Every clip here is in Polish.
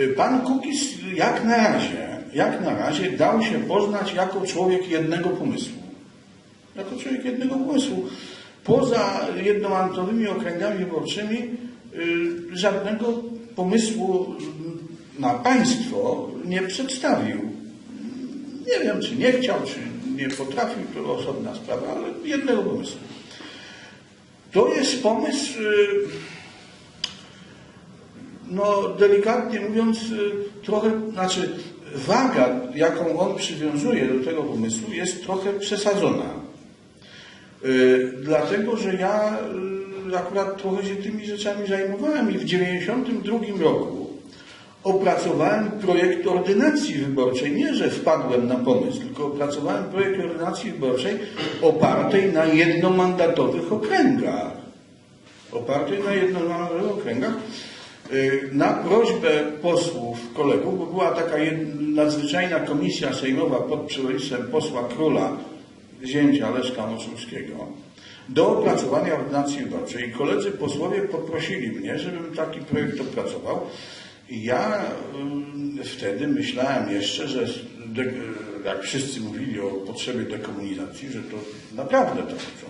Y, Pan Kukiz jak na razie, jak na razie dał się poznać jako człowiek jednego pomysłu. Jako człowiek jednego pomysłu. Poza jednomandatowymi okręgami wyborczymi y, żadnego pomysłu na państwo nie przedstawił. Nie wiem, czy nie chciał, czy nie potrafił, to osobna sprawa, ale jednego pomysłu. To jest pomysł, y, no delikatnie mówiąc, y, trochę, znaczy waga, jaką on przywiązuje do tego pomysłu jest trochę przesadzona. Y, Dlatego, że ja y, akurat trochę się tymi rzeczami zajmowałem i w 1992 roku opracowałem projekt ordynacji wyborczej. Nie, że wpadłem na pomysł, tylko opracowałem projekt ordynacji wyborczej opartej na jednomandatowych okręgach. Opartej na jednomandatowych okręgach. Y, Na prośbę posłów, kolegów, bo była taka nadzwyczajna komisja sejmowa pod przewodnictwem posła Króla, zięcia Leszka Moszulskiego, do opracowania ordynacji wyborczej. Koledzy posłowie poprosili mnie, żebym taki projekt opracował. I ja wtedy myślałem jeszcze, że jak wszyscy mówili o potrzebie dekomunizacji, że to naprawdę to chcą.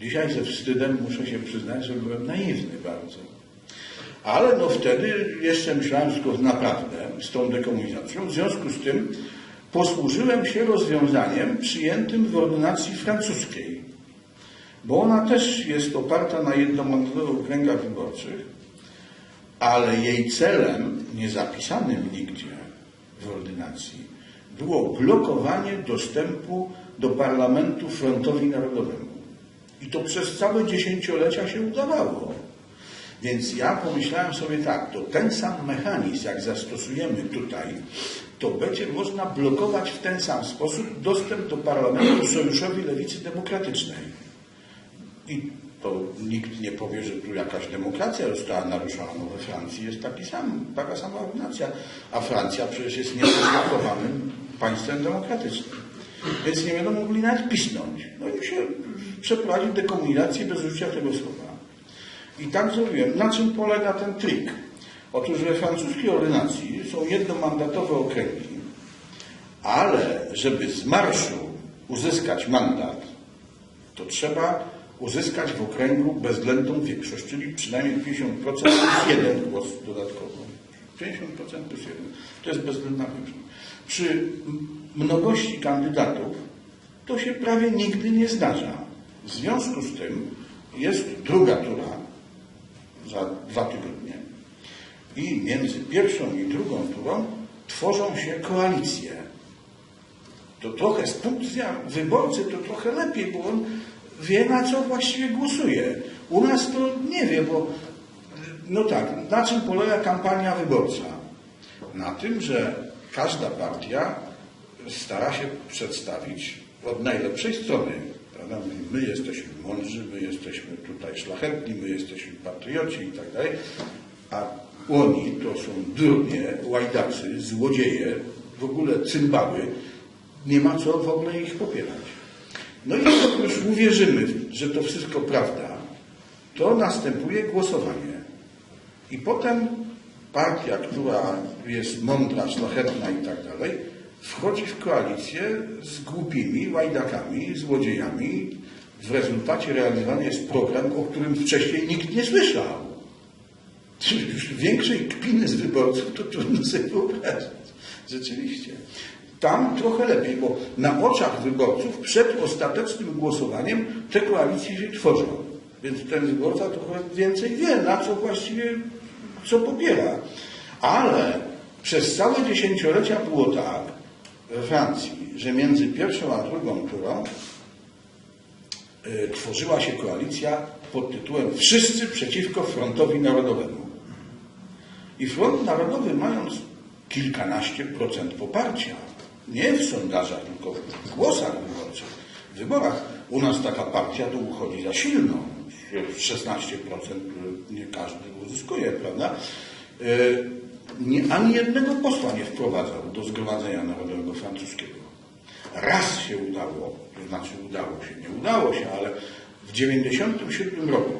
Dzisiaj ze wstydem muszę się przyznać, że byłem naiwny bardzo. Ale no wtedy jeszcze myślałem, to naprawdę z tą dekomunizacją. W związku z tym posłużyłem się rozwiązaniem przyjętym w ordynacji francuskiej, bo ona też jest oparta na jednomandatowych okręgach wyborczych, ale jej celem, niezapisanym nigdzie w ordynacji, było blokowanie dostępu do parlamentu frontowi narodowemu. I to przez całe dziesięciolecia się udawało. Więc ja pomyślałem sobie tak, to ten sam mechanizm, jak zastosujemy tutaj, to będzie można blokować w ten sam sposób dostęp do parlamentu Sojuszowi Lewicy Demokratycznej. I to nikt nie powie, że tu jakaś demokracja została naruszona. No we Francji jest taki sam, taka sama ordynacja, a Francja przecież jest niezdeklarowanym państwem demokratycznym. Więc nie będą mogli nawet pisnąć. No i się przeprowadzić dekomunizację bez użycia tego słowa. I tak zrobiłem. Na czym polega ten trik? Otóż we francuskiej ordynacji są jednomandatowe okręgi, ale żeby z marszu uzyskać mandat, to trzeba uzyskać w okręgu bezwzględną większość, czyli przynajmniej 50% plus jeden głos dodatkowo. 50% plus jeden. To jest bezwzględna większość. Przy mnogości kandydatów to się prawie nigdy nie zdarza. W związku z tym jest druga tura za dwa tygodnie. I między pierwszą i drugą turą tworzą się koalicje. To trochę z punktu widzenia wyborcy to trochę lepiej, bo on wie na co właściwie głosuje. U nas to nie wie, bo no tak, na czym polega kampania wyborcza? Na tym, że każda partia stara się przedstawić od najlepszej strony. Prawda? Mówi, My jesteśmy mądrzy, my jesteśmy tutaj szlachetni, my jesteśmy patrioci i tak dalej. A oni to są durnie, łajdacy, złodzieje, w ogóle cymbały. Nie ma co w ogóle ich popierać. No i jak już uwierzymy, że to wszystko prawda, to następuje głosowanie. I potem partia, która jest mądra, szlachetna i tak dalej, wchodzi w koalicję z głupimi łajdakami, złodziejami. W rezultacie realizowany jest program, o którym wcześniej nikt nie słyszał. Już większej kpiny z wyborców to trudno sobie wyobrazić. Rzeczywiście. Tam trochę lepiej, bo na oczach wyborców przed ostatecznym głosowaniem te koalicje się tworzą. Więc ten wyborca trochę więcej wie, na co właściwie, co popiera. Ale przez całe dziesięciolecia było tak we Francji, że między pierwszą a drugą turą y, tworzyła się koalicja pod tytułem Wszyscy przeciwko Frontowi Narodowemu. I Front Narodowy, mając kilkanaście procent poparcia, nie w sondażach, tylko w głosach wyborczych, w wyborach, u nas taka partia to uchodzi za silną. 16%, które nie każdy uzyskuje, prawda? Nie, ani jednego posła nie wprowadzał do Zgromadzenia Narodowego Francuskiego. Raz się udało, to znaczy udało się, nie udało się, ale w 1997 roku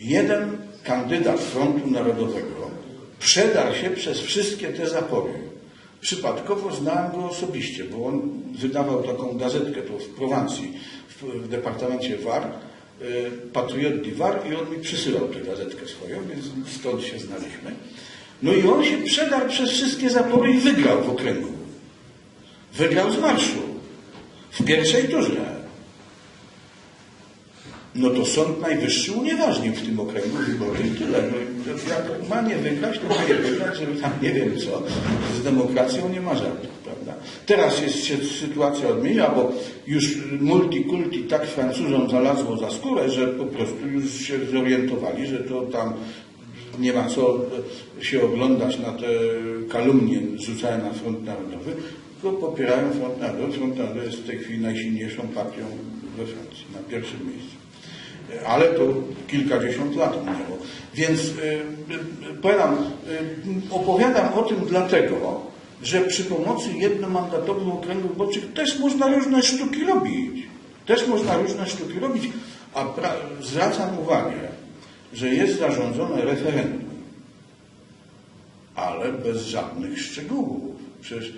jeden kandydat Frontu Narodowego przedarł się przez wszystkie te zapory. Przypadkowo znałem go osobiście, bo on wydawał taką gazetkę tu w Prowansji, w, w departamencie VAR, y, Patriot di VAR i on mi przysyłał tę gazetkę swoją, więc stąd się znaliśmy. No i on się przedarł przez wszystkie zapory i wygrał w okręgu. Wygrał z marszu. W pierwszej turze. No to Sąd Najwyższy unieważnił w tym okręgu wybory i tyle. No, jak ma nie wygrać, to nie wygrać, żeby tam nie wiem co. Z demokracją nie ma żartów, prawda? Teraz jest się sytuacja odmienia, bo już multikulti tak Francuzom zalazło za skórę, że po prostu już się zorientowali, że to tam nie ma co się oglądać na te kalumnie rzucane na Front Narodowy, tylko popierają Front Narodowy. Front Narodowy jest w tej chwili najsilniejszą partią we Francji, na pierwszym miejscu. Ale to kilkadziesiąt lat minęło. Więc y, y, powiadam, y, opowiadam o tym dlatego, że przy pomocy jednomandatowych okręgów wyborczych też można różne sztuki robić. Też można różne sztuki robić, a zwracam uwagę, że jest zarządzone referendum, ale bez żadnych szczegółów. Przecież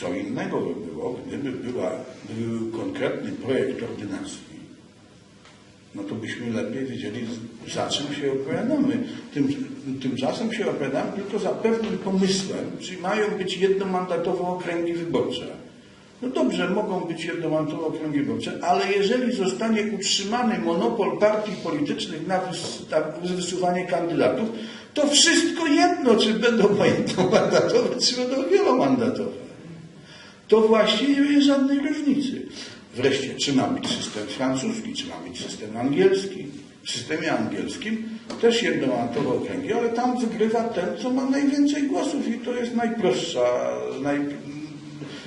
co innego by było, gdyby, była, był konkretny projekt ordynacji, no to byśmy lepiej wiedzieli, za czym się opowiadamy. Tym, tymczasem się opowiadamy tylko za pewnym pomysłem, czyli mają być jednomandatowe okręgi wyborcze. No dobrze, mogą być jednomandatowe okręgi wyborcze, ale jeżeli zostanie utrzymany monopol partii politycznych na wys- na wysuwanie kandydatów, to wszystko jedno, czy będą jednomandatowe, czy będą wielomandatowe. To właściwie nie jest żadnej różnicy. Wreszcie, czy ma być system francuski, czy ma być system angielski. W systemie angielskim też jednomandatowe okręgi, ale tam wygrywa ten, co ma najwięcej głosów i to jest najprostsza, naj...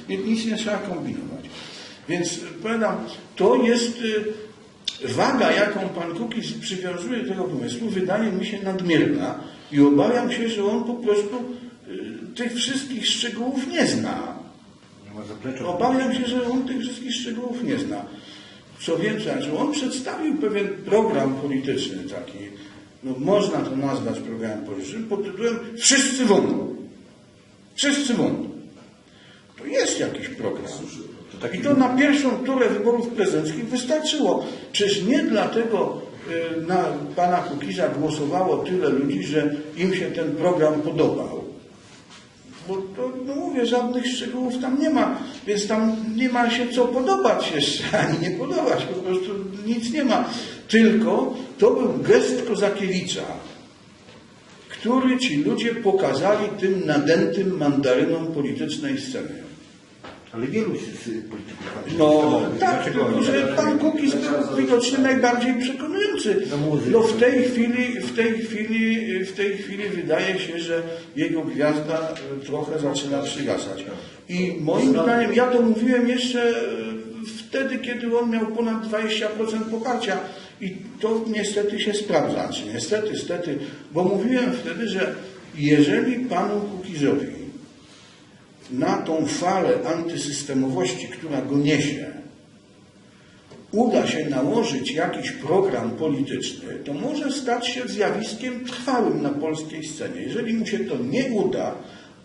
nie- nic nie trzeba kombinować. Więc powiadam, to jest y, waga, jaką pan Kukiz przywiązuje do tego pomysłu, wydaje mi się nadmierna i obawiam się, że on po prostu y, tych wszystkich szczegółów nie zna. Obawiam się, że on tych wszystkich szczegółów nie zna. Co więcej, że on przedstawił pewien program polityczny taki, no można to nazwać programem politycznym pod tytułem Wszyscy won. Wszyscy won. Jest jakiś program. I to na pierwszą turę wyborów prezydenckich wystarczyło. Czyż nie dlatego y, na pana Kukiza głosowało tyle ludzi, że im się ten program podobał? Bo to, no mówię, żadnych szczegółów tam nie ma, więc tam nie ma się co podobać jeszcze, ani nie podobać, po prostu nic nie ma. Tylko to był gest Kozakiewicza, który ci ludzie pokazali tym nadętym mandarynom politycznej sceny. Ale wielu z, polityków No tak, tylko że pan Kukiz był widocznie najbardziej przekonujący. No. No w tej chwili, w tej chwili, w tej chwili wydaje się, że jego gwiazda e, trochę zaczyna przygasać. I moim zdaniem, ja to mówiłem jeszcze e, wtedy, kiedy on miał ponad 20% poparcia i to niestety się sprawdza. Czy niestety, stety, bo mówiłem wtedy, że jeżeli panu Kukizowi na tą falę antysystemowości, która go niesie, uda się nałożyć jakiś program polityczny, to może stać się zjawiskiem trwałym na polskiej scenie. Jeżeli mu się to nie uda,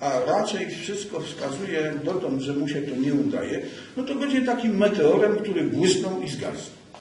a raczej wszystko wskazuje dotąd, że mu się to nie udaje, no to będzie takim meteorem, który błysnął i zgasł.